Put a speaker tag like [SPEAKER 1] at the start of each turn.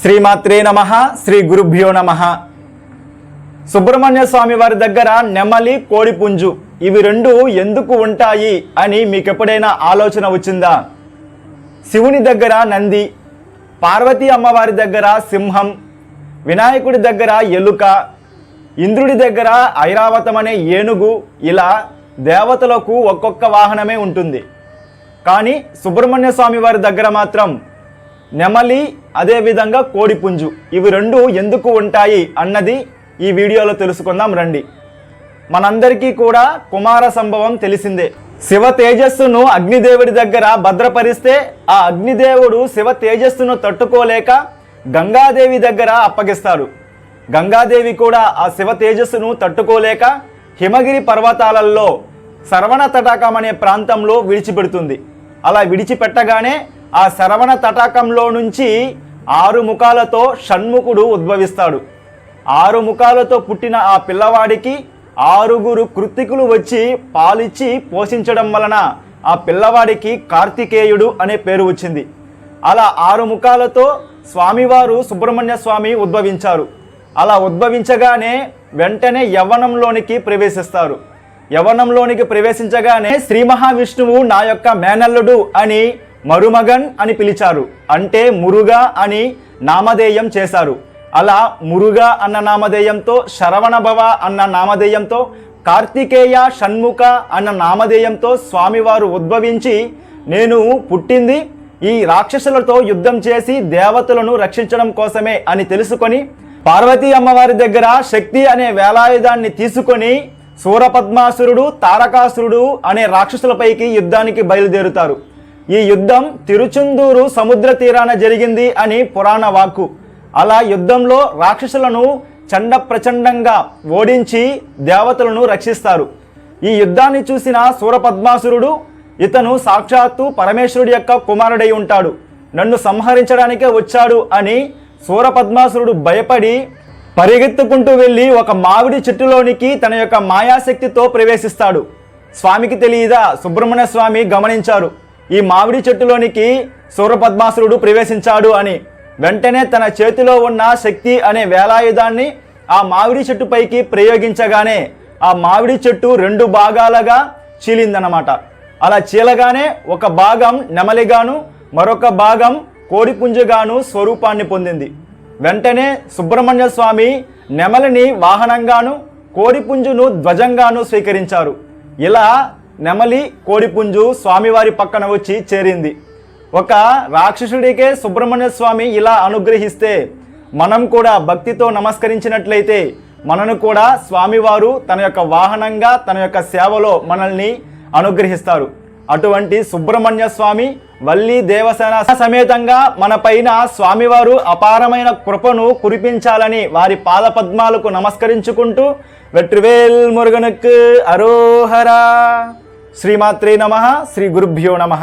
[SPEAKER 1] శ్రీమాత్రే నమ శ్రీ గురుభ్యో నమ. సుబ్రహ్మణ్య స్వామి వారి దగ్గర నెమలి కోడిపుంజు ఇవి రెండు ఎందుకు ఉంటాయి అని మీకు ఎప్పుడైనా ఆలోచన వచ్చిందా? శివుని దగ్గర నంది పార్వతీ అమ్మవారి దగ్గర సింహం వినాయకుడి దగ్గర ఎలుక ఇంద్రుడి దగ్గర ఐరావతం అనే ఏనుగు ఇలా దేవతలకు ఒక్కొక్క వాహనమే ఉంటుంది. కానీ సుబ్రహ్మణ్య స్వామి వారి దగ్గర మాత్రం నెమలి అదేవిధంగా కోడిపుంజు. ఇవి రెండు ఎందుకు ఉంటాయి అన్నది ఈ వీడియోలో తెలుసుకుందాం రండి. మనందరికీ కూడా కుమార సంభవం తెలిసిందే. శివ తేజస్సును అగ్నిదేవుడి దగ్గర భద్రపరిస్తే ఆ అగ్నిదేవుడు శివ తేజస్సును తట్టుకోలేక గంగాదేవి దగ్గర అప్పగిస్తాడు. గంగాదేవి కూడా ఆ శివ తేజస్సును తట్టుకోలేక హిమగిరి పర్వతాలలో శరవణ తటాకం అనే ప్రాంతంలో విడిచిపెడుతుంది. అలా విడిచిపెట్టగానే ఆ శరవణ తటాకంలో నుంచి ఆరు ముఖాలతో షణ్ముఖుడు ఉద్భవిస్తాడు. ఆరు ముఖాలతో పుట్టిన ఆ పిల్లవాడికి ఆరుగురు కృత్తికులు వచ్చి పాలిచ్చి పోషించడం వలన ఆ పిల్లవాడికి కార్తికేయుడు అనే పేరు వచ్చింది. అలా ఆరు ముఖాలతో స్వామివారు సుబ్రహ్మణ్య స్వామి ఉద్భవించారు. అలా ఉద్భవించగానే వెంటనే యవ్వనంలోనికి ప్రవేశిస్తారు. యవ్వనంలోనికి ప్రవేశించగానే శ్రీ మహావిష్ణువు నా యొక్క మేనల్లుడు అని మరుమగన్ అని పిలిచారు. అంటే మురుగా అని నామధేయం చేశారు. అలా మురుగా అన్న నామధేయంతో శరవణభవ అన్న నామధేయంతో కార్తికేయ షణ్ముఖ అన్న నామధేయంతో స్వామివారు ఉద్భవించి నేను పుట్టింది ఈ రాక్షసులతో యుద్ధం చేసి దేవతలను రక్షించడం కోసమే అని తెలుసుకొని పార్వతీ అమ్మవారి దగ్గర శక్తి అనే వేలాయుధాన్ని తీసుకొని సూరపద్మాసురుడు తారకాసురుడు అనే రాక్షసులపైకి యుద్ధానికి బయలుదేరుతారు. ఈ యుద్ధం తిరుచుందూరు సముద్ర తీరాన జరిగింది అని పురాణ వాక్కు. అలా యుద్ధంలో రాక్షసులను చండ ప్రచండంగా ఓడించి దేవతలను రక్షిస్తారు. ఈ యుద్ధాన్ని చూసిన సూరపద్మాసురుడు ఇతను సాక్షాత్తు పరమేశ్వరుడి యొక్క కుమారుడై ఉంటాడు. నన్ను సంహరించడానికే వచ్చాడు అని సూరపద్మాసురుడు భయపడి పరిగెత్తుకుంటూ వెళ్ళి ఒక మామిడి చెట్టులోనికి తన యొక్క మాయాశక్తితో ప్రవేశిస్తాడు. స్వామికి తెలియదా సుబ్రహ్మణ్య స్వామి గమనించారు. ఈ మామిడి చెట్టులోనికి సూర్యపద్మాసురుడు ప్రవేశించాడు అని. వెంటనే తన చేతిలో ఉన్న శక్తి అనే వేలాయుధాన్ని ఆ మామిడి చెట్టుపైకి ప్రయోగించగానే ఆ మామిడి చెట్టు రెండు భాగాలుగా చీలిందనమాట అలా చీలగానే ఒక భాగం నెమలిగాను మరొక భాగం కోడిపుంజుగాను స్వరూపాన్ని పొందింది. వెంటనే సుబ్రహ్మణ్య స్వామి నెమలిని వాహనంగాను కోడిపుంజును ధ్వజంగాను స్వీకరించారు. ఇలా నెమలి కోడిపుంజు స్వామివారి పక్కన వచ్చి చేరింది. ఒక రాక్షసుడికే సుబ్రహ్మణ్య స్వామి ఇలా అనుగ్రహిస్తే మనం కూడా భక్తితో నమస్కరించినట్లయితే మనను కూడా స్వామివారు తన యొక్క వాహనంగా తన యొక్క సేవలో మనల్ని అనుగ్రహిస్తారు. అటువంటి సుబ్రహ్మణ్య స్వామి వల్లి దేవసేన సమేతంగా మన పైన స్వామివారు అపారమైన కృపను కురిపించాలని వారి పాద పద్మాలకు నమస్కరించుకుంటూ వెట్రివేల్ మురుగనుకు అరోహరా! శ్రీమాత్రే నమ శ్రీ గురుభ్యో నమ